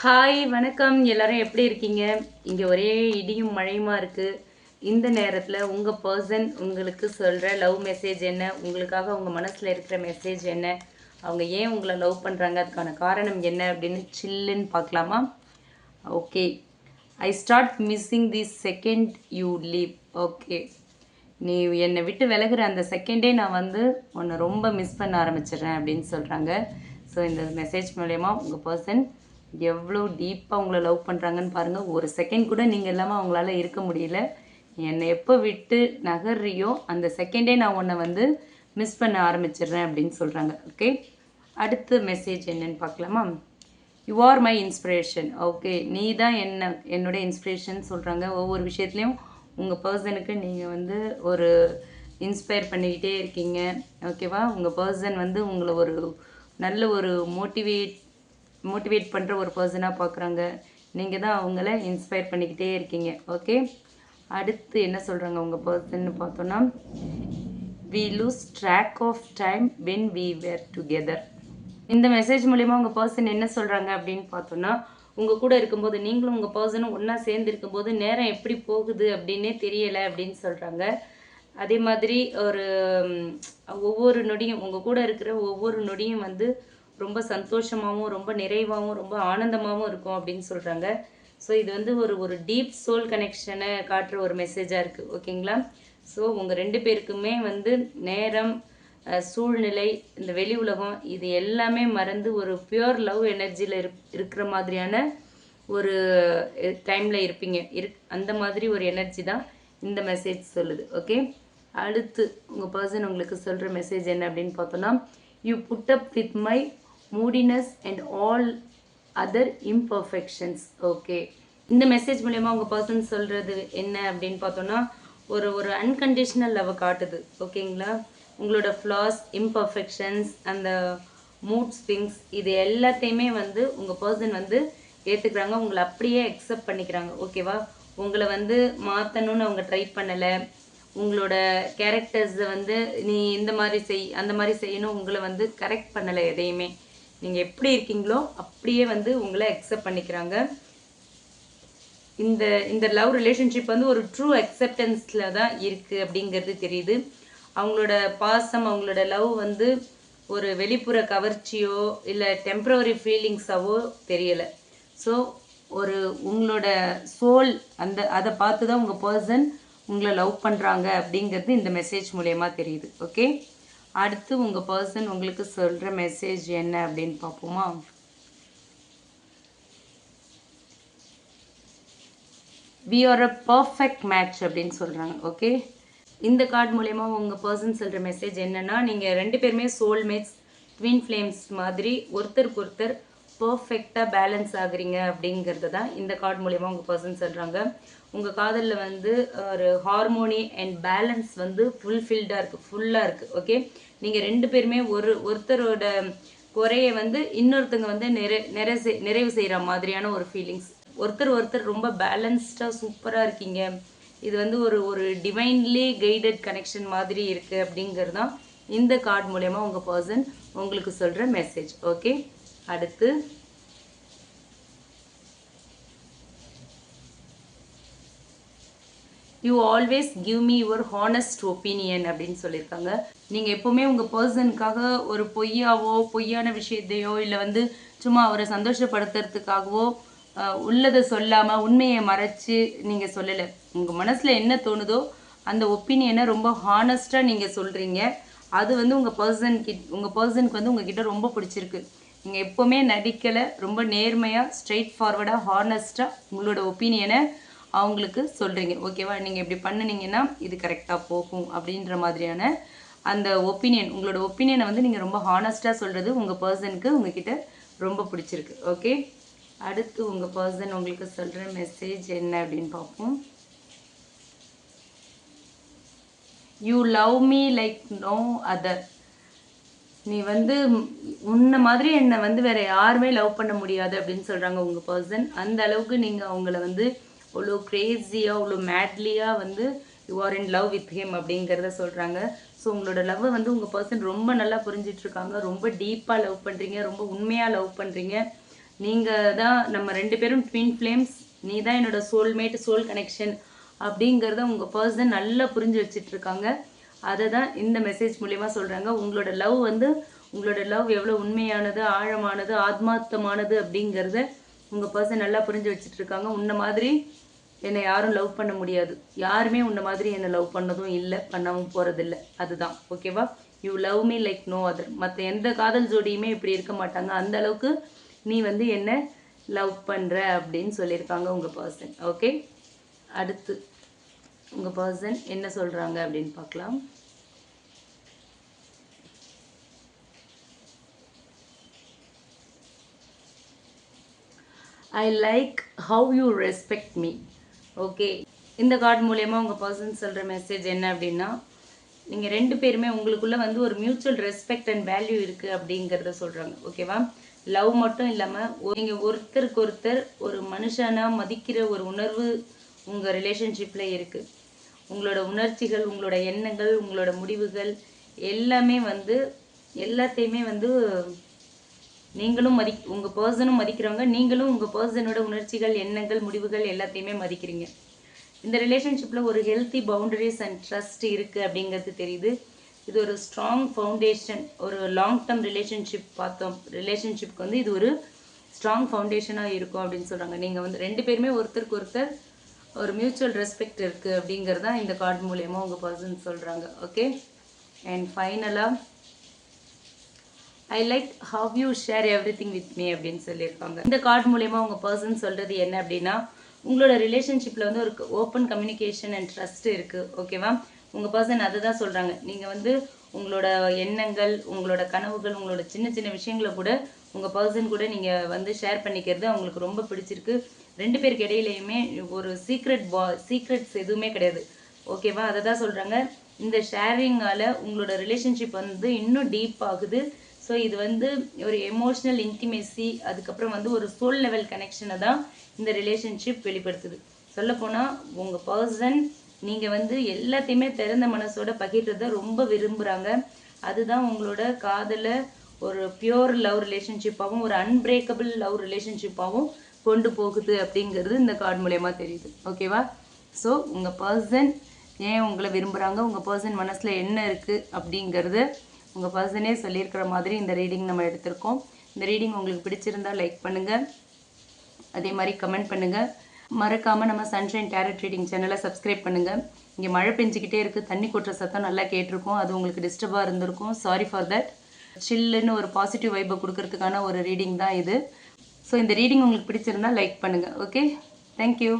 Hi வணக்கம். எல்லாரும் எப்படி இருக்கீங்க? இங்கே ஒரே இடியும் மழையுமா இருக்குது இந்த நேரத்தில் உங்கள் பர்சன் உங்களுக்கு சொல்கிற லவ் மெசேஜ் என்ன? உங்களுக்காக உங்கள் மனசில் இருக்கிற மெசேஜ் என்ன? அவங்க ஏன் உங்களை லவ் பண்ணுறாங்க அதுக்கான காரணம் என்ன? அப்படின்னு சில்லுன்னு பார்க்கலாமா? Okay I start missing the second you leave okay நீ என்னை விட்டு விலகுற அந்த செகண்டே நான் வந்து உன்னை ரொம்ப மிஸ் பண்ண ஆரம்பிச்சிடுறேன் அப்படின்னு சொல்கிறாங்க ஸோ இந்த மெசேஜ் மூலயமா உங்கள் பர்சன் எவ்வளோ டீப்பாக உங்களை லவ் பண்ணுறாங்கன்னு பாருங்கள் ஒரு செகண்ட் கூட நீங்கள் இல்லாமல் அவங்களால இருக்க முடியல. என்னை எப்போ விட்டு நகர்றியோ அந்த செகண்டே நான் உன்னை வந்து மிஸ் பண்ண ஆரம்பிச்சிடுறேன் அப்படின்னு சொல்கிறாங்க ஓகே அடுத்த மெசேஜ் என்னன்னு பார்க்கலாமா? You are my inspiration okay நீ தான் என்ன என்னுடைய இன்ஸ்பிரேஷன் சொல்கிறாங்க ஒவ்வொரு விஷயத்துலையும் உங்கள் பர்சனுக்கு நீங்கள் வந்து ஒரு இன்ஸ்பயர் பண்ணிக்கிட்டே இருக்கீங்க. ஓகேவா உங்கள் பர்சன் வந்து உங்களை ஒரு நல்ல ஒரு மோட்டிவேட் மோட்டிவேட் பண்ணுற ஒரு பர்சனாக பார்க்குறாங்க நீங்கள் தான் அவங்கள இன்ஸ்பயர் பண்ணிக்கிட்டே இருக்கீங்க. ஓகே அடுத்து என்ன சொல்கிறாங்க உங்கள் பர்சன்னு பார்த்தோன்னா we lose track of time when we were together இந்த மெசேஜ் மூலிமா உங்கள் பர்சன் என்ன சொல்கிறாங்க அப்படின்னு பார்த்தோன்னா உங்கள் கூட இருக்கும்போது நீங்களும் உங்கள் பர்சனும் ஒன்றா சேர்ந்து இருக்கும்போது நேரம் எப்படி போகுது அப்படின்னே தெரியலை அப்படின்னு சொல்கிறாங்க அதே மாதிரி ஒரு ஒவ்வொரு நொடியும் உங்கள் கூட இருக்கிற ஒவ்வொரு நொடியும் வந்து ரொம்ப சந்தோஷமாகவும் ரொம்ப நிறைவாகவும் ரொம்ப ஆனந்தமாகவும் இருக்கும் அப்படின்னு சொல்கிறாங்க ஸோ இது வந்து ஒரு ஒரு டீப் சோல் கனெக்ஷனை காட்டுற ஒரு மெசேஜாக இருக்குது ஓகேங்களா? ஸோ உங்கள் ரெண்டு பேருக்குமே வந்து நேரம் சூழ்நிலை இந்த வெளி உலகம் இது எல்லாமே மறந்து ஒரு பியூர் லவ் எனர்ஜியில் இருப் இருக்கிற மாதிரியான ஒரு டைமில் இருப்பீங்க. இரு அந்த மாதிரி ஒரு எனர்ஜி தான் இந்த மெசேஜ் சொல்லுது. ஓகே அடுத்து உங்கள் பர்சன் உங்களுக்கு சொல்கிற மெசேஜ் என்ன அப்படின்னு பார்த்தோன்னா you put up with my moodiness and all other imperfections okay இந்த மெசேஜ் மூலயமா உங்கள் பர்சன் சொல்கிறது என்ன அப்படின்னு பார்த்தோன்னா ஒரு ஒரு அன்கண்டிஷனல் லவ் காட்டுது ஓகேங்களா? உங்களோட ஃப்ளாஸ் இம்பர்ஃபெக்ஷன்ஸ் அந்த மூட் ஸ்விங்ஸ் இது எல்லாத்தையுமே வந்து உங்கள் பர்சன் வந்து ஏற்றுக்கிறாங்க உங்களை அப்படியே அக்செப்ட் பண்ணிக்கிறாங்க ஓகேவா? உங்களை வந்து மாற்றணும்னு அவங்க ட்ரை பண்ணலை உங்களோட கேரக்டர்ஸை வந்து நீ இந்த மாதிரி செய் அந்த மாதிரி செய்யணும் உங்களை வந்து கரெக்ட் பண்ணலை எதையுமே. நீங்கள் எப்படி இருக்கீங்களோ அப்படியே வந்து உங்களை அக்செப்ட் பண்ணிக்கிறாங்க. இந்த இந்த லவ் ரிலேஷன்ஷிப் வந்து ஒரு ட்ரூ அக்செப்டன்ஸில் தான் இருக்குது அப்படிங்கிறது தெரியுது. அவங்களோட பாசம் அவங்களோட லவ் வந்து ஒரு வெளிப்புற கவர்ச்சியோ இல்லை டெம்ப்ரவரி ஃபீலிங்ஸாவோ தெரியலை. ஸோ ஒரு உங்களோட சோல் அந்த அதை பார்த்து தான் உங்கள் பர்சன் உங்களை லவ் பண்ணுறாங்க அப்படிங்கிறது இந்த மெசேஜ் மூலயமா தெரியுது. ஓகே அடுத்து உங்கள் பர்சன் உங்களுக்கு சொல்கிற மெசேஜ் என்ன அப்படின்னு பார்ப்போமா? We are a perfect match அப்படின்னு சொல்கிறாங்க ஓகே இந்த கார்டு மூலயமா உங்கள் பர்சன் சொல்கிற மெசேஜ் என்னென்னா நீங்கள் ரெண்டு பேருமே சோல்மேட்ஸ் ட்வின் ஃப்ளேம்ஸ் மாதிரி ஒருத்தருக்கு ஒருத்தர் பர்ஃபெக்டாக பேலன்ஸ் ஆகுறீங்க அப்படிங்கிறது தான் இந்த கார்டு மூலயமா உங்கள் பர்சன் சொல்கிறாங்க உங்கள் காதலில் வந்து ஒரு ஹார்மோனி அண்ட் பேலன்ஸ் வந்து ஃபுல்ஃபில்டாக இருக்குது ஃபுல்லாக இருக்குது ஓகே நீங்கள் ரெண்டு பேருமே ஒரு ஒருத்தரோட குறையை வந்து இன்னொருத்தங்க வந்து நிறை நிறை செய்- நிறைவு செய்கிற மாதிரியான ஒரு ஃபீலிங்ஸ் ஒருத்தர் ஒருத்தர் ரொம்ப பேலன்ஸ்டாக சூப்பராக இருக்கீங்க. இது வந்து ஒரு ஒரு டிவைன்லி கைடட் கனெக்ஷன் மாதிரி இருக்குது அப்படிங்கிறது தான் இந்த கார்டு மூலயமா உங்கள் பர்சன் உங்களுக்கு சொல்கிற மெசேஜ் ஓகே அடுத்து you always give me your honest opinion அப்படின்னு சொல்லியிருக்காங்க. நீங்கள் எப்போவுமே உங்கள் பர்சனுக்காக ஒரு பொய்யாவோ பொய்யான விஷயத்தையோ இல்லை வந்து சும்மா அவரை சந்தோஷப்படுத்துறதுக்காகவோ உள்ளதை சொல்லாமல் உண்மையை மறைச்சு நீங்கள் சொல்லலை. உங்கள் மனசில் என்ன தோணுதோ அந்த ஒப்பீனியனை ரொம்ப ஹானஸ்ட்டாக நீங்கள் சொல்கிறீங்க அது வந்து உங்கள் பர்சன் கிட் உங்கள் பர்சனுக்கு வந்து உங்ககிட்ட ரொம்ப பிடிச்சிருக்கு. நீங்கள் எப்போவுமே நடிக்கலை ரொம்ப நேர்மையாக ஸ்ட்ரெயிட் ஃபார்வர்டாக ஹானஸ்ட்டாக உங்களோட ஒப்பீனியனை அவங்களுக்கு சொல்கிறீங்க ஓகேவா நீங்கள் இப்படி பண்ணினீங்கன்னா இது கரெக்டாக போகும் அப்படின்ற மாதிரியான அந்த ஒப்பீனியன் உங்களோட ஒப்பீனியனை வந்து நீங்கள் ரொம்ப ஹானஸ்ட்டாக சொல்கிறது உங்கள் பர்சனுக்கு உங்ககிட்ட ரொம்ப பிடிச்சிருக்கு. ஓகே அடுத்து உங்கள் பர்சன் உங்களுக்கு சொல்கிற மெசேஜ் என்ன அப்படின்னு பார்ப்போம். You love me like no other நீ வந்து ம், உன்னை மாதிரி என்னை வந்து வேற யாருமே லவ் பண்ண முடியாது அப்படின்னு சொல்றாங்க உங்க பர்சன் அந்த அளவுக்கு நீங்க அவங்கள வந்து அவ்வளோ கிரேஸியா அவ்வளோ மேட்லியா வந்து you are in love with him அப்படிங்கிறத சொல்றாங்க. ஸோ உங்களோட லவ்வை வந்து உங்க பர்சன் ரொம்ப நல்லா புரிஞ்சிட்டு இருக்காங்க. ரொம்ப டீப்பா லவ் பண்றீங்க. ரொம்ப உண்மையா லவ் பண்றீங்க. நீங்கள் தான் நம்ம ரெண்டு பேரும் ட்வின் ஃப்ளேம்ஸ் நீ தான் என்னோட சோல்மேட் சோல் கனெக்ஷன் அப்படிங்கிறத உங்கள் பர்சன் நல்லா புரிஞ்சு வச்சிட்டு இருக்காங்க. அதை தான் இந்த மெசேஜ் மூலிமா சொல்கிறாங்க உங்களோட லவ் வந்து உங்களோட லவ் எவ்வளோ உண்மையானது ஆழமானது ஆத்மார்த்தமானது அப்படிங்கிறத உங்கள் பர்சன் நல்லா புரிஞ்சு வச்சிட்டு இருக்காங்க. உன்ன மாதிரி என்னை யாரும் லவ் பண்ண முடியாது. யாருமே உன்ன மாதிரி என்னை லவ் பண்ணதும் இல்லை பண்ணவும் போகிறதில்ல அதுதான். ஓகேவா you love me like no other மற்ற எந்த காதல் ஜோடியுமே இப்படி இருக்க மாட்டாங்க. அந்த அளவுக்கு நீ வந்து என்ன லவ் பண்ணுற அப்படின்னு சொல்லியிருக்காங்க உங்கள் பர்சன் ஓகே அடுத்து. உங்கள் பர்சன் என்ன சொல்கிறாங்க அப்படின்னு பார்க்கலாம். I like how you respect me okay இந்த கார்டு மூலயமா உங்கள் பர்சன் சொல்கிற மெசேஜ் என்ன அப்படின்னா நீங்கள் ரெண்டு பேருமே உங்களுக்குள்ளே வந்து ஒரு மியூச்சுவல் ரெஸ்பெக்ட் அண்ட் வேல்யூ இருக்குது அப்படிங்கிறத சொல்கிறாங்க ஓகேவா லவ் மட்டும் இல்லாமல் நீங்கள் ஒருத்தருக்கு ஒருத்தர் ஒரு மனுஷனாக மதிக்கிற ஒரு உணர்வு உங்கள் ரிலேஷன்ஷிப்பில் இருக்குது உங்களோட உணர்ச்சிகள் உங்களோட எண்ணங்கள் உங்களோட முடிவுகள் எல்லாமே வந்து எல்லாத்தையுமே வந்து நீங்களும் மதி உங்கள் பர்சனும் மதிக்கிறவங்க நீங்களும் உங்கள் பர்சனோட உணர்ச்சிகள் எண்ணங்கள் முடிவுகள் எல்லாத்தையுமே மதிக்கிறீங்க. இந்த ரிலேஷன்ஷிப்பில் ஒரு ஹெல்த்தி பவுண்டரிஸ் அண்ட் ட்ரஸ்ட் இருக்குது அப்படிங்கிறது தெரியுது. இது ஒரு ஸ்ட்ராங் ஃபவுண்டேஷன் ஒரு லாங் டேர்ம் ரிலேஷன்ஷிப் பார்த்தோம் ரிலேஷன்ஷிப்க்கு வந்து இது ஒரு ஸ்ட்ராங் ஃபவுண்டேஷனாக இருக்கும் அப்படின்னு சொல்கிறாங்க நீங்கள் வந்து ரெண்டு பேருமே ஒருத்தருக்கு ஒருத்தர் ஒரு மியூச்சுவல் ரெஸ்பெக்ட் இருக்குது அப்படிங்கிறது தான் இந்த கார்டு மூலயமா உங்கள் பர்சன் சொல்கிறாங்க ஓகே அண்ட் ஃபைனலாக I like how you share everything with me அப்படின்னு சொல்லியிருக்காங்க. இந்த கார்டு மூலயமா உங்கள் பர்சன் சொல்கிறது என்ன அப்படின்னா உங்களோட ரிலேஷன்ஷிப்பில் வந்து ஒரு ஓப்பன் கம்யூனிகேஷன் அண்ட் ட்ரஸ்ட் இருக்குது ஓகேவா உங்கள் பர்சன் அதை தான் சொல்கிறாங்க நீங்கள் வந்து உங்களோட எண்ணங்கள் உங்களோட கனவுகள் உங்களோட சின்ன சின்ன விஷயங்களை கூட உங்கள் பர்சன் கூட நீங்கள் வந்து ஷேர் பண்ணிக்கிறது அவங்களுக்கு ரொம்ப பிடிச்சிருக்கு. ரெண்டு பேருக்கு இடையிலையுமே ஒரு சீக்ரெட் பா சீக்ரெட்ஸ் எதுவுமே கிடையாது. ஓகேவா அதை தான் சொல்கிறாங்க இந்த ஷேரிங்கால் உங்களோட ரிலேஷன்ஷிப் வந்து இன்னும் டீப் ஆகுது. ஸோ இது வந்து ஒரு எமோஷ்னல் இன்டிமேசி அதுக்கப்புறம் வந்து ஒரு சோல் லெவல் கனெக்ஷனை தான் இந்த ரிலேஷன்ஷிப் வெளிப்படுத்துது. சொல்லப்போனால் உங்கள் பர்சன் நீங்கள் வந்து எல்லாத்தையுமே திறந்த மனசோட பகிர்றத ரொம்ப விரும்புகிறாங்க அதுதான் உங்களோட காதலை ஒரு பியோர் லவ் ரிலேஷன்ஷிப்பாகவும் ஒரு அன்பிரேக்கபிள் லவ் ரிலேஷன்ஷிப்பாகவும் கொண்டு போகுது அப்படிங்கிறது இந்த கார்டு மூலயமா தெரியுது. ஓகேவா ஸோ உங்கள் பர்சன் ஏன் உங்களை விரும்புகிறாங்க உங்கள் பர்சன் மனசில் என்ன இருக்குது அப்படிங்கிறது உங்கள் பர்சனே சொல்லியிருக்கிற மாதிரி இந்த ரீடிங் நம்ம எடுத்திருக்கோம். இந்த ரீடிங் உங்களுக்கு பிடிச்சிருந்தா லைக் பண்ணுங்கள் அதே மாதிரி கமெண்ட் பண்ணுங்கள் மறக்காமல் நம்ம சன்ஷைன் டேரட் ரீடிங் சேனலை சப்ஸ்கிரைப் பண்ணுங்கள் இங்கே மழை பெஞ்சிக்கிட்டே இருக்குது தண்ணி கொட்டுற சத்தம் நல்லா கேட்டிருக்கோம். அது உங்களுக்கு டிஸ்டர்பாக இருந்திருக்கும். சாரி ஃபார் தட் சில்லுன்னு ஒரு பாசிட்டிவ் வைப்பை கொடுக்கறதுக்கான ஒரு ரீடிங் தான் இது. ஸோ இந்த ரீடிங் உங்களுக்கு பிடிச்சிருந்தா லைக் பண்ணுங்கள் ஓகே தேங்க்யூ